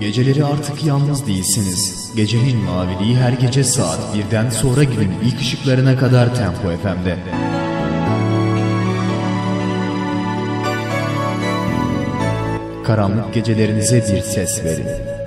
Geceleri artık yalnız değilsiniz. Gecenin maviliği her gece saat birden sonra günün ilk ışıklarına kadar Tempo FM'de. Karanlık gecelerinize bir ses verin.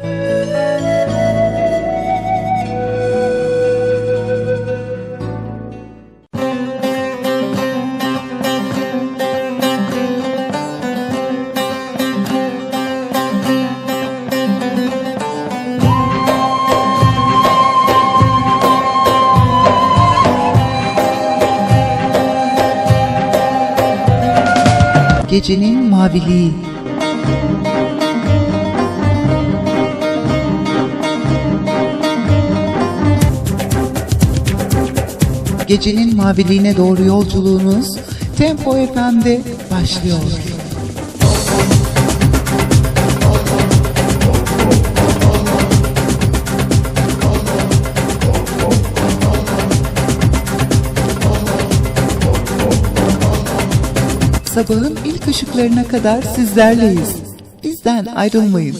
Gecenin maviliği. Gecenin maviliğine doğru yolculuğunuz Tempo FM'de başlıyor. Sabahın ilk ışıklarına kadar sizlerleyiz. Bizden ayrılmayın.